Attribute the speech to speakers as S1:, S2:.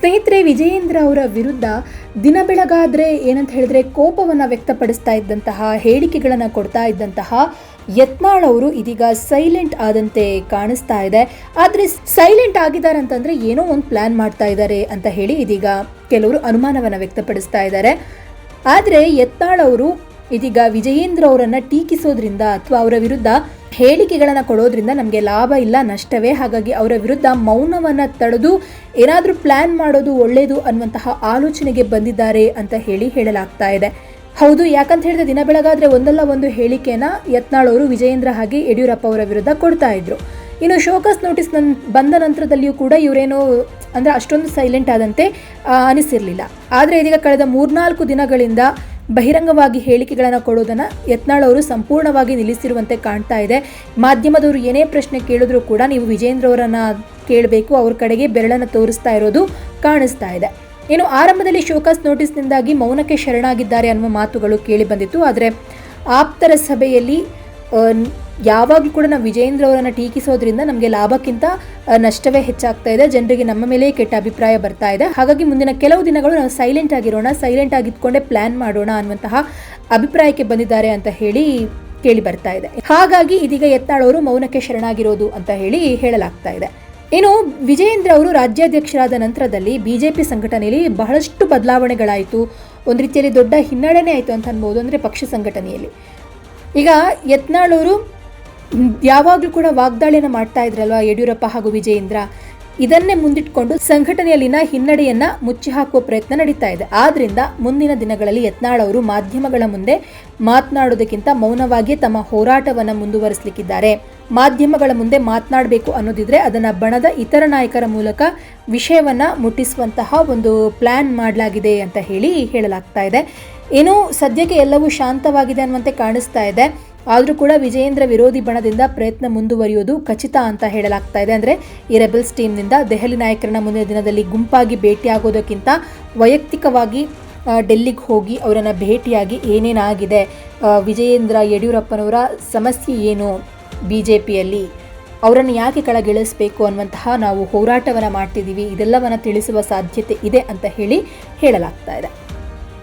S1: ಸ್ನೇಹಿತರೆ, ವಿಜಯೇಂದ್ರ ಅವರ ವಿರುದ್ಧ ದಿನ ಬೆಳಗಾದರೆ ಏನಂತ ಹೇಳಿದ್ರೆ ಕೋಪವನ್ನು ವ್ಯಕ್ತಪಡಿಸ್ತಾ ಇದ್ದಂತಹ, ಹೇಳಿಕೆಗಳನ್ನು ಕೊಡ್ತಾ ಇದ್ದಂತಹ ಯತ್ನಾಳ್ ಅವರು ಇದೀಗ ಸೈಲೆಂಟ್ ಆದಂತೆ ಕಾಣಿಸ್ತಾ ಇದೆ. ಆದರೆ ಸೈಲೆಂಟ್ ಆಗಿದ್ದಾರೆ ಅಂತಂದರೆ ಏನೋ ಒಂದು ಪ್ಲಾನ್ ಮಾಡ್ತಾ ಇದ್ದಾರೆ ಅಂತ ಹೇಳಿ ಇದೀಗ ಕೆಲವರು ಅನುಮಾನವನ್ನು ವ್ಯಕ್ತಪಡಿಸ್ತಾ ಇದ್ದಾರೆ ಆದರೆ ಯತ್ನಾಳ್ ಅವರು ಇದೀಗ ವಿಜಯೇಂದ್ರ ಅವರನ್ನು ಟೀಕಿಸೋದ್ರಿಂದ ಅಥವಾ ಅವರ ವಿರುದ್ಧ ಹೇಳಿಕೆಗಳನ್ನು ಕೊಡೋದ್ರಿಂದ ನಮಗೆ ಲಾಭ ಇಲ್ಲ, ನಷ್ಟವೇ. ಹಾಗಾಗಿ ಅವರ ವಿರುದ್ಧ ಮೌನವನ್ನು ತಡೆದು ಏನಾದರೂ ಪ್ಲ್ಯಾನ್ ಮಾಡೋದು ಒಳ್ಳೆಯದು ಅನ್ನುವಂತಹ ಆಲೋಚನೆಗೆ ಬಂದಿದ್ದಾರೆ ಅಂತ ಹೇಳಿ ಹೇಳಲಾಗ್ತಾ ಇದೆ. ಹೌದು, ಯಾಕಂತ ಹೇಳಿದ್ರೆ ದಿನ ಬೆಳಗಾದರೆ ಒಂದಲ್ಲ ಒಂದು ಹೇಳಿಕೆನ ಯತ್ನಾಳವರು ವಿಜಯೇಂದ್ರ ಹಾಗೆ ಯಡಿಯೂರಪ್ಪ ಅವರ ವಿರುದ್ಧ ಕೊಡ್ತಾ ಇದ್ರು. ಇನ್ನು ಶೋಕಸ್ ನೋಟಿಸ್ ನನ್, ಬಂದ ನಂತರದಲ್ಲಿಯೂ ಕೂಡ ಇವರೇನೋ ಅಂದರೆ ಅಷ್ಟೊಂದು ಸೈಲೆಂಟ್ ಆದಂತೆ ಅನಿಸಿರಲಿಲ್ಲ. ಆದರೆ ಇದೀಗ ಕಳೆದ ಮೂರ್ನಾಲ್ಕು ದಿನಗಳಿಂದ ಬಹಿರಂಗವಾಗಿ ಹೇಳಿಕೆಗಳನ್ನು ಕೊಡೋದನ್ನು ಯತ್ನಾಳ್ ಅವರು ಸಂಪೂರ್ಣವಾಗಿ ನಿಲ್ಲಿಸಿರುವಂತೆ ಕಾಣ್ತಾ ಇದೆ. ಮಾಧ್ಯಮದವರು ಏನೇ ಪ್ರಶ್ನೆ ಕೇಳಿದ್ರು ಕೂಡ ನೀವು ವಿಜೇಂದ್ರ ಅವರನ್ನ ಕೇಳಬೇಕು, ಅವ್ರ ಕಡೆಗೆ ಬೆರಳನ್ನು ತೋರಿಸ್ತಾ ಇರೋದು ಕಾಣಿಸ್ತಾ ಇದೆ. ಇನ್ನು ಆರಂಭದಲ್ಲಿ ಶೋಕಾಸ್ ನೋಟಿಸ್ನಿಂದಾಗಿ ಮೌನಕ್ಕೆ ಶರಣಾಗಿದ್ದಾರೆ ಅನ್ನುವ ಮಾತುಗಳು ಕೇಳಿ ಬಂದಿತ್ತು. ಆದರೆ ಆಪ್ತರ ಸಭೆಯಲ್ಲಿ ಯಾವಾಗಲೂ ಕೂಡ ನಾವು ವಿಜಯೇಂದ್ರ ಅವರನ್ನು ಟೀಕಿಸೋದ್ರಿಂದ ನಮಗೆ ಲಾಭಕ್ಕಿಂತ ನಷ್ಟವೇ ಹೆಚ್ಚಾಗ್ತಾ ಇದೆ. ಜನರಿಗೆ ನಮ್ಮ ಮೇಲೆ ಕೆಟ್ಟ ಅಭಿಪ್ರಾಯ ಬರ್ತಾ ಇದೆ. ಹಾಗಾಗಿ ಮುಂದಿನ ಕೆಲವು ದಿನಗಳು ನಾವು ಸೈಲೆಂಟ್ ಆಗಿರೋಣ ಸೈಲೆಂಟ್ ಆಗಿದ್ಕೊಂಡೇ ಪ್ಲಾನ್ ಮಾಡೋಣ ಅನ್ನುವಂತಹ ಅಭಿಪ್ರಾಯಕ್ಕೆ ಬಂದಿದ್ದಾರೆ ಅಂತ ಹೇಳಿ ಕೇಳಿ ಬರ್ತಾ ಇದೆ. ಹಾಗಾಗಿ ಇದೀಗ ಎತ್ತಾಳವರು ಮೌನಕ್ಕೆ ಶರಣಾಗಿರೋದು ಅಂತ ಹೇಳಿ ಹೇಳಲಾಗ್ತಾ ಇದೆ. ಇನ್ನು ವಿಜಯೇಂದ್ರ ಅವರು ರಾಜ್ಯಾಧ್ಯಕ್ಷರಾದ ನಂತರದಲ್ಲಿ ಬಿಜೆಪಿ ಸಂಘಟನೆಯಲ್ಲಿ ಬಹಳಷ್ಟು ಬದಲಾವಣೆಗಳಾಯಿತು. ಒಂದು ರೀತಿಯಲ್ಲಿ ದೊಡ್ಡ ಹಿನ್ನಡೆನೇ ಆಯಿತು ಅಂತ ಅನ್ಬೋದು ಅಂದರೆ ಪಕ್ಷ ಸಂಘಟನೆಯಲ್ಲಿ. ಈಗ ಯತ್ನಾಳ್ ಅವರು ಯಾವಾಗಲೂ ಕೂಡ ವಾಗ್ದಾಳಿಯನ್ನು ಮಾಡ್ತಾ ಇದ್ರಲ್ವಾ ಯಡಿಯೂರಪ್ಪ ಹಾಗೂ ವಿಜಯೇಂದ್ರ? ಇದನ್ನೇ ಮುಂದಿಟ್ಕೊಂಡು ಸಂಘಟನೆಯಲ್ಲಿನ ಹಿನ್ನಡೆಯನ್ನ ಮುಚ್ಚಿ ಹಾಕುವ ಪ್ರಯತ್ನ ನಡೀತಾ ಇದೆ. ಆದ್ರಿಂದ ಮುಂದಿನ ದಿನಗಳಲ್ಲಿ ಯತ್ನಾಳ್ ಅವರು ಮಾಧ್ಯಮಗಳ ಮುಂದೆ ಮಾತನಾಡೋದಕ್ಕಿಂತ ಮೌನವಾಗಿ ತಮ್ಮ ಹೋರಾಟವನ್ನು ಮುಂದುವರಿಸಲಿಕ್ಕಿದ್ದಾರೆ. ಮಾಧ್ಯಮಗಳ ಮುಂದೆ ಮಾತನಾಡಬೇಕು ಅನ್ನೋದಿದ್ರೆ ಅದನ್ನ ಬಣದ ಇತರ ನಾಯಕರ ಮೂಲಕ ವಿಷಯವನ್ನ ಮುಟ್ಟಿಸುವಂತಹ ಒಂದು ಪ್ಲಾನ್ ಮಾಡಲಾಗಿದೆ ಅಂತ ಹೇಳಿ ಹೇಳಲಾಗ್ತಾ ಇದೆ. ಏನೋ ಸದ್ಯಕ್ಕೆ ಎಲ್ಲವೂ ಶಾಂತವಾಗಿದೆ ಅನ್ನುವಂತೆ ಕಾಣಿಸ್ತಾ ಇದೆ. ಆದರೂ ಕೂಡ ವಿಜಯೇಂದ್ರ ವಿರೋಧಿ ಬಣದಿಂದ ಪ್ರಯತ್ನ ಮುಂದುವರಿಯೋದು ಖಚಿತ ಅಂತ ಹೇಳಲಾಗ್ತಾ ಇದೆ. ಅಂದರೆ ಈ ರೆಬಲ್ಸ್ ಟೀಮ್ನಿಂದ ದೆಹಲಿ ನಾಯಕರನ್ನ ಮುಂದಿನ ದಿನದಲ್ಲಿ ಗುಂಪಾಗಿ ಭೇಟಿಯಾಗೋದಕ್ಕಿಂತ ವೈಯಕ್ತಿಕವಾಗಿ ಡೆಲ್ಲಿಗೆ ಹೋಗಿ ಅವರನ್ನು ಭೇಟಿಯಾಗಿ ಏನೇನಾಗಿದೆ? ವಿಜಯೇಂದ್ರ ಯಡಿಯೂರಪ್ಪನವರ ಸಮಸ್ಯೆ ಏನು ಬಿ ಜೆ ಪಿಯಲ್ಲಿ ಅವರನ್ನು ಯಾಕೆ ಕೆಳಗಿಳಿಸಬೇಕು ಅನ್ನುವಂತಹ ನಾವು ಹೋರಾಟವನ್ನು ಮಾಡ್ತಿದ್ದೀವಿ. ಇದೆಲ್ಲವನ್ನು ತಿಳಿಸುವ ಸಾಧ್ಯತೆ ಇದೆ ಅಂತ ಹೇಳಿ ಹೇಳಲಾಗ್ತಾ ಇದೆ.